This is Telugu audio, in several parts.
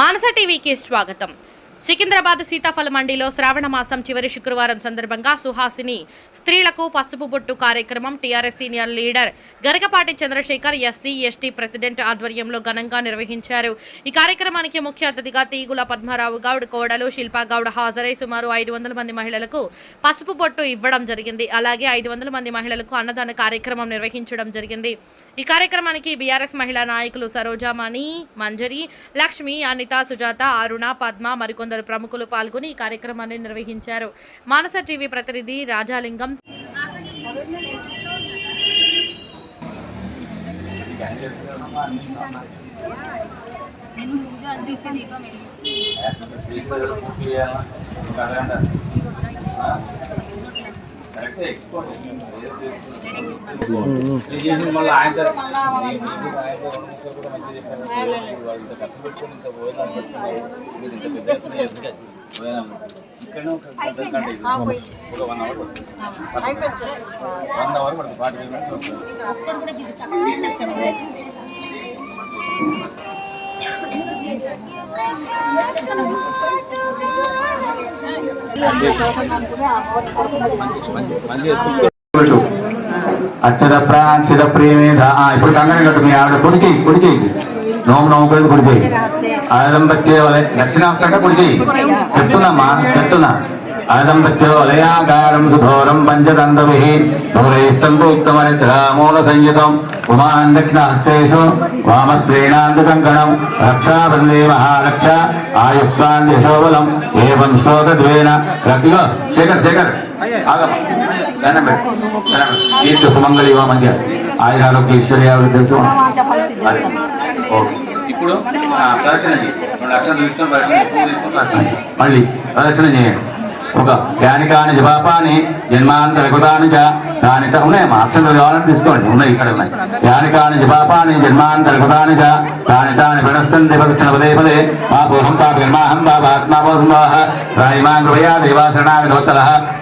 మానస టీవీకి స్వాగతం. సికింద్రాబాద్ సీతాఫల మండిలో శ్రావణ మాసం చివరి శుక్రవారం సందర్భంగా సుహాసిని స్త్రీలకు పసుపు బొట్టు కార్యక్రమం TRS senior leader Garagapati Chandrasekhar SC ST president ఆధ్వర్యంలో ఘనంగా నిర్వహించారు. ఈ కార్యక్రమానికి ముఖ్య అతిథిగా తీగుల పద్మారావు గౌడ్ కోడలు శిల్పా గౌడ్ హాజరై సుమారు ఐదు వందల మంది మహిళలకు పసుపు బొట్టు ఇవ్వడం జరిగింది. అలాగే ఐదు వందల మంది మహిళలకు అన్నదాన కార్యక్రమం నిర్వహించడం జరిగింది. ఈ కార్యక్రమానికి బీఆర్ఎస్ మహిళా నాయకులు సరోజామణి మంజరి లక్ష్మి అనిత సుజాత అరుణ పద్మ మరికొందరు ప్రముఖులు పాల్గొని ఈ కార్యక్రమాన్ని నిర్వహించారు. మానస టీవీ ప్రతినిధి రాజాలింగం నేను అంటే మళ్ళీ ఆయన వాళ్ళతో ఖర్చు పెట్టుకుని ఇంత భోజనం పెట్టుకున్నారు మీరు ఇంత పెద్ద ఎత్తున చేస్తే భోజనం ఇక్కడనే ఒక గంట గంట ఇది. ఒక వన్ అవర్ పడుతుంది వన్ అవర్ పడుతుంది ఫార్టీ అచ్చర ప్రాంతిర ప్రేమే ఇప్పుడు కంగన కట్టు మీ ఆవిడ కొడికి కొడికి నోము నోము పెట్టి కుడి చేయి ఆదంబత్య వలయ దక్షిణాస్తంగా కుడి చెప్తున్నామ్మా చెప్తున్నా. ఆదంబత్య వలయాకారం సుధోరం పంచదండవి ధూరైస్తంతో ఉత్తమనిత్రామూల సంయుతం ఉమాన్ దక్షిణాస్తేషు వామస్త్రీణాంత కంకణం రక్షాబందే మహారక్ష ఆయుష్కాన్ యశోబలం ఏవం శ్లోకద్వేన రక్ష శేఖర్ శేఖర్. కీర్తి సుమంగళి వా మంచి ఆయురారోగ్య ఈశ్వర్యాలు తెలుసు అది. ఓకే ఇప్పుడు ప్రదర్శన చేయి రెండు లక్షలు తీసుకొని ప్రదర్శన చేయి. పువ్వు తీసుకొని ప్రదర్శన చేయి. మళ్ళీ ప్రదర్శన చేయండి. ఒక జ్ఞానికాని జపాపాని జన్మాంతర కృతాని చ దాని ఉన్నాయి. మాస్టర్లు కావాలని తీసుకోండి. ఉన్నాయి ఇక్కడ ఉన్నాయి. జ్ఞానికాని జపాపాని జన్మాంతర కృతాని చ దాని తాని ప్రణస్తంతి భక్షణ పదే పదే. మా పూర్వం పాప నిర్మాహం పాపాత్మా పోసంభావ రాయిమాన్ కృపయా దేవాశరణా వినోత్తర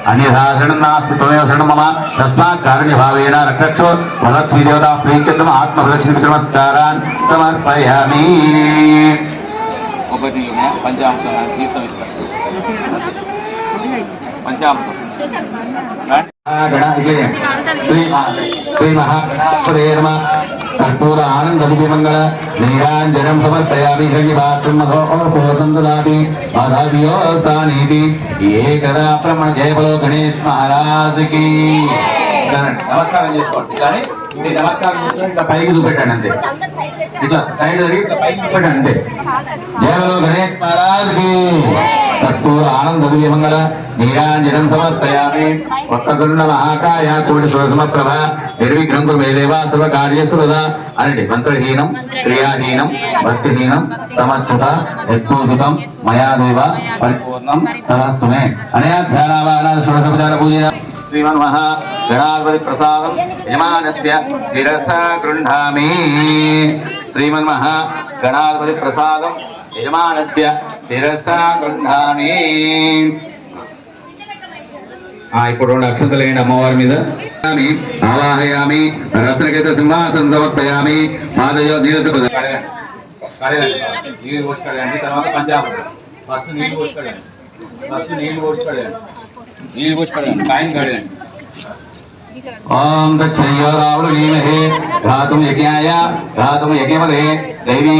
అన్యథా శరణం నాస్తి త్వమేవ శరణం మమ. తస్మాత్ కారణ్యభావేన రక్షక్షో. వదత్స్మి దేవతా ప్రీత్యర్థం ఆత్మప్రదక్షిణ నమస్కారాన్ సమర్పయామి. ఒకటి ఉన్నాయా? పంచామృతం తీర్థం ఇస్తారు పంచామృతం రండి. గణ ఇట్లే శ్రీ శ్రీ మహాగణాధిపతే నమ కర్పూర ఆనంద మంగళ నీరాంజనం సమర్పయామి హరిపాత్రం మధోపూర్ణం దదాతి మాధవ్యోస్తానీతి ఏకదా ప్రమణ జయబలో గణేష్ మహారాజ్కి రండి. నమస్కారం చేసుకోండి కానీ మీరు నమస్కారం చేసుకొని ఇట్లా పైకి చూపెట్టాను అంతే ఇట్లా సైడ్ జరిగి ఇట్లా పైకి చూపెట్టాను అంతే జయబలో గణేష్ మహారాజ్కి కర్పూర ఆనంద మంగళ నీరాంజనం సమర్పయామి ఒక్కగురుణ మహాకాయ కోటి సమప్రభ నిర్విఘ్నం కురు మే దేవా సర్వ కార్యసురద అనండి మంత్రహీనం క్రియాహీనం భక్తిహీనం సమర్థత యత్నోదితం మయా దేవ పరిపూర్ణం తదాస్తుమే అనయా ధ్యానావాన షోడశోపచార పూజ శ్రీమన్మహ గణాధిపతి ప్రసాదం యజమానస్య శిరస గృహామి శ్రీమన్మహ గణాధిపతి ప్రసాదం యజమానస్య శిరస గృహామి ఇప్పుడు రెండు అక్షంతలు వేయండి అమ్మవారి మీద ఆమె ఆవాహయామి రత్నగత సింహాసనం సమర్పయామి పాదయో నీరత కడగండి. కడగండి. నీళ్ళు పోసి కడగండి తర్వాత పంచామృతం ఫస్ట్ నీళ్ళు పోసి కడగండి ఫస్ట్ నీళ్ళు పోసి కడగండి నీళ్ళు పోసి కడగండి కాయం కడగండి ఓం దక్షయ్యో రావులు ధీమహే ధాతుం యజ్ఞాయ ధాతుం యజ్ఞమదే దైవీ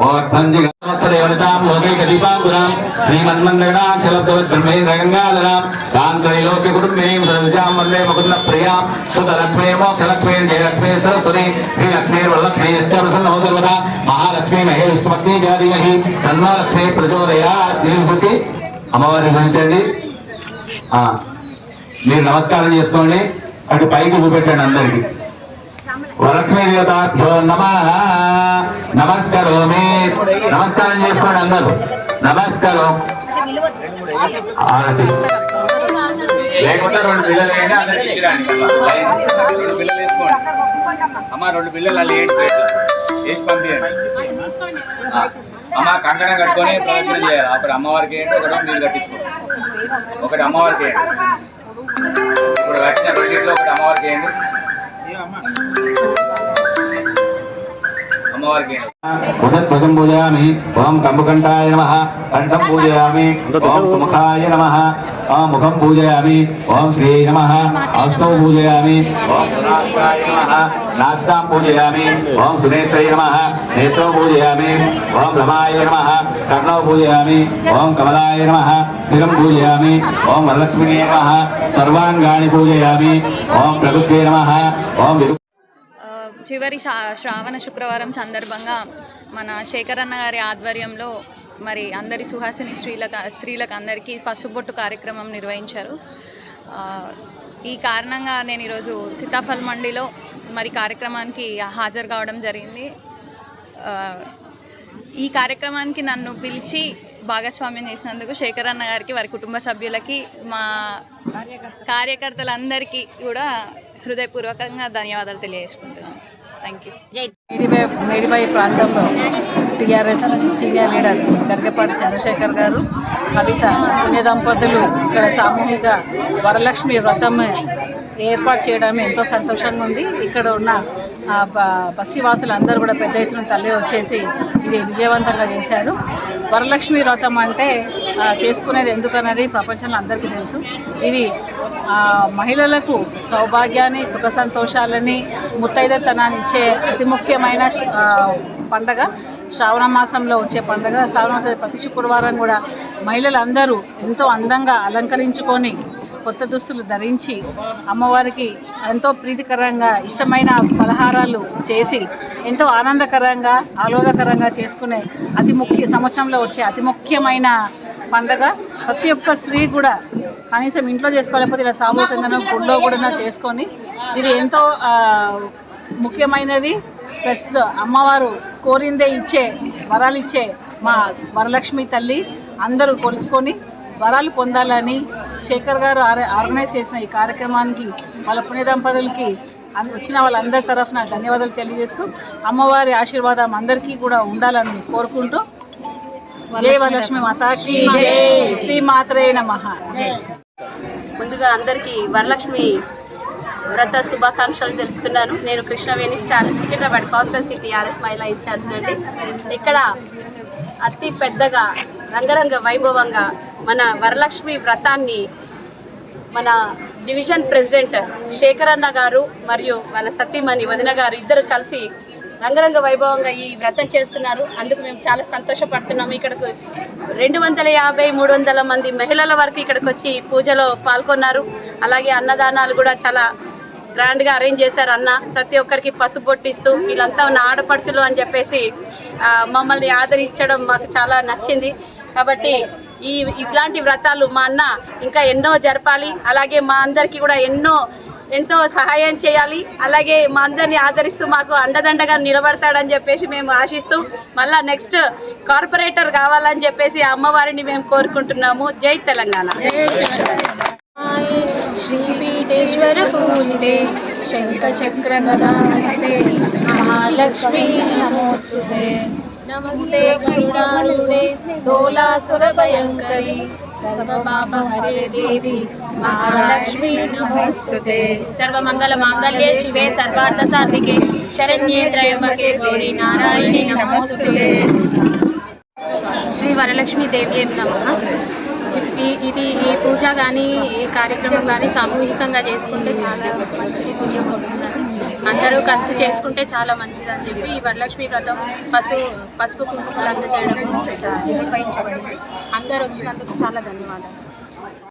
స్వస్తిరస్వరాః స్వస్తిర్మానుషేభ్యः ఓర్ధంజిగమస్తదేవతాం లోకైక దీపాంకురాం శ్రీమన్మంగళాం శలబ్దవత్ బ్రహ్మేంద్ర గంగాధరాం కాంతైలోక్య కుటుంబేం సరవిజాం వందే ముకుంద ప్రియాం. సుతలక్ష్మే మోక్షలక్ష్మే జయలక్ష్మే సరస్వతి శ్రీలక్ష్మే వరలక్ష్మే యశ్చ ప్రసన్నోదర్వత మహాలక్ష్మి మహే విష్ణుమత్ని జాధీమహి తన్మాలక్ష్మే ప్రచోదయాత్ దీర్ఘుతి అమ్మవారిని గురించండి ఆ, మీరు నమస్కారం చేసుకోండి. అటు పైకి చూపెట్టండి అందరికి. వరలక్ష్మీ దేవతాభ్యో నమ. నమస్కారం నమస్కారం చేసుకోండి అందరూ. నమస్కారం. ఆరతి. లేకపోతే రెండు పిల్లలు వేయండి అందరికి ఇచ్చిరండి రెండు పిల్లలు వేసుకోండి. అమ్మ రెండు పిల్లలు అల్లి వేయండి వేసి పంపించండి అమ్మ కంకణం కట్టుకొని ప్రదక్షిణ చేయాలి. అప్పుడు అమ్మవారికి ఏంటి ఒకటి మీరు కట్టించుకోండి. ఒకటి అమ్మవారికి వేయండి. ఇప్పుడు కట్టిన రెండింటిలో ఒకటి అమ్మవారికి వేయండి. అమ్మవారికి ఉదద్భజం పూజయామి ఓం కంబుకంఠాయ నమ కంఠం పూజయామి ఓం సుముఖాయ నమ ఓం ముఖం పూజయామి ఓం శ్రీ నమ హస్తౌ పూజయామి ఓం సునాస్తాయ నమ నాస్తాం పూజయామి ఓం సునేత్రై నమ నేత్రౌ పూజయామి ఓం రమాయ నమ కర్ణౌ పూజయామి ఓం కమలాయ నమ శిరం పూజయామి ఓం వరలక్ష్మిణే నమ సర్వాంగాని పూజయామి ఓం నమ. ఓం చివరి శా- శ్రావణ శుక్రవారం సందర్భంగా మన శేఖరన్న గారి ఆధ్వర్యంలో మరి అందరి సుహాసిని స్త్రీలకు స్త్రీలకు అందరికీ పసుబొట్టు కార్యక్రమం నిర్వహించారు. ఈ కారణంగా నేను ఈరోజు సీతాఫల్ మండిలో మరి కార్యక్రమానికి హాజరు కావడం జరిగింది. ఈ కార్యక్రమానికి నన్ను పిలిచి భాగస్వామ్యం చేసినందుకు శేఖరన్న గారికి వారి కుటుంబ సభ్యులకి మా కార్యకర్తలందరికీ కూడా హృదయపూర్వకంగా ధన్యవాదాలు తెలియజేసుకుంటున్నాను. థ్యాంక్ యూ మేడిపై ప్రాంతంలో TRS senior leader Gargapati Chandrasekhar గారు కవిత పుణ్య దంపతులు ఇక్కడ సామూహిక వరలక్ష్మి వ్రతం ఏర్పాటు చేయడం ఎంతో సంతోషంగా ఉంది. ఇక్కడ ఉన్న ఆ, బ- బస్సీవాసులు అందరూ కూడా పెద్ద ఎత్తున తల్లి వచ్చేసి ఇది విజయవంతంగా చేశారు. వరలక్ష్మి వ్రతం అంటే చేసుకునేది ఎందుకన్నది ప్రపంచంలో అందరికీ తెలుసు. ఇది మహిళలకు సౌభాగ్యాన్ని సుఖ సంతోషాలని ముత్తైదతనాన్ని ఇచ్చే అతి ముఖ్యమైన పండగ. శ్రావణ మాసంలో వచ్చే పండగ. శ్రావణ ప్రతి శుక్రవారం కూడా మహిళలందరూ ఎంతో అందంగా అలంకరించుకొని కొత్త దుస్తులు ధరించి అమ్మవారికి ఎంతో ప్రీతికరంగా ఇష్టమైన పలహారాలు చేసి ఎంతో ఆనందకరంగా ఆహ్లాదకరంగా చేసుకునే అతి ముఖ్య సంవత్సరంలో వచ్చే అతి ముఖ్యమైన పండగ. ప్రతి ఒక్క స్త్రీ కూడా కనీసం ఇంట్లో చేసుకోలేకపోతే ఇలా సామూహికంగానో గుళ్ళో కూడా చేసుకొని ఇది ఎంతో ముఖ్యమైనది. ప్లస్ అమ్మవారు కోరిందే ఇచ్చే వరాలు ఇచ్చే మా వరలక్ష్మి తల్లి అందరూ కొలుచుకొని వరాలు పొందాలని శేఖర్ గారు ఆర్- ఆర్గనైజ్ చేసిన ఈ కార్యక్రమానికి వాళ్ళ పుణ్య దంపతులకి వచ్చిన వాళ్ళందరి తరఫున ధన్యవాదాలు తెలియజేస్తూ అమ్మవారి ఆశీర్వాదం అందరికీ కూడా ఉండాలని కోరుకుంటూ వరలక్ష్మి మాతాకి శ్రీ మాత్రే నమః. ముందుగా అందరికీ వరలక్ష్మి వ్రత శుభాకాంక్షలు తెలుపుతున్నాను. నేను కృష్ణవేణి స్టార్ సికింద్రాబాద్ కాన్స్టల్ ఆర్ఎస్ మహిళా ఇన్ఛార్జ్ నుండి. ఇక్కడ అతి పెద్దగా రంగరంగ వైభవంగా మన వరలక్ష్మి వ్రతాన్ని మన డివిజన్ ప్రెసిడెంట్ శేఖరన్న గారు మరియు వాళ్ళ సతీమణి వదిన గారు ఇద్దరు కలిసి రంగరంగ వైభవంగా ఈ వ్రతం చేస్తున్నారు. అందుకు మేము చాలా సంతోషపడుతున్నాము. ఇక్కడకు రెండు వందల యాభై మూడు వందల మంది మహిళల వరకు ఇక్కడికి వచ్చి పూజలో పాల్గొన్నారు. అలాగే అన్నదానాలు కూడా చాలా గ్రాండ్గా అరేంజ్ చేశారు అన్న. ప్రతి ఒక్కరికి పసుపు బొట్టిస్తూ వీళ్ళంతా ఉన్న ఆడపడుచులు అని చెప్పేసి మమ్మల్ని ఆదరించడం మాకు చాలా నచ్చింది. కాబట్టి ఈ ఇట్లాంటి వ్రతాలు మా అన్న ఇంకా ఎన్నో జరపాలి. అలాగే మా అందరికీ కూడా ఎన్నో ఎంతో సహాయం చేయాలి. అలాగే మా అందరిని ఆదరిస్తూ మాకు అండదండగా నిలబడతాడని చెప్పేసి మేము ఆశిస్తూ మళ్ళా నెక్స్ట్ కార్పొరేటర్ కావాలని చెప్పేసి అమ్మవారిని మేము కోరుకుంటున్నాము. జై తెలంగాణ. శ్రీపీఠేశ్వర పూజితే శంఖచక్ర మహాలక్ష్మీ नमस्ते गरुडारूढे डोलासुरभयङ्करी सर्वपापहरे देवी महालक्ष्मी नमोऽस्तुते सर्वमङ्गलमाङ्गल्ये शिवे सर्वार्थसाधिके शरण्ये त्र्यम्बके गौरी नारायणी नमोऽस्तुते శ్రీ వరలక్ష్మి దేవి నమ ఇది ఈ పూజ కానీ ఈ కార్యక్రమం కానీ సామూహికంగా చేసుకుంటే చాలా మంచిది పుణ్యం వస్తుందని అందరూ కలిసి చేసుకుంటే చాలా మంచిది అని చెప్పి ఈ వరలక్ష్మి వ్రతం పసు పసుపు కుంకుమలు అందజేయడం నిర్వహించబడింది. అందరూ వచ్చినందుకు చాలా ధన్యవాదాలు.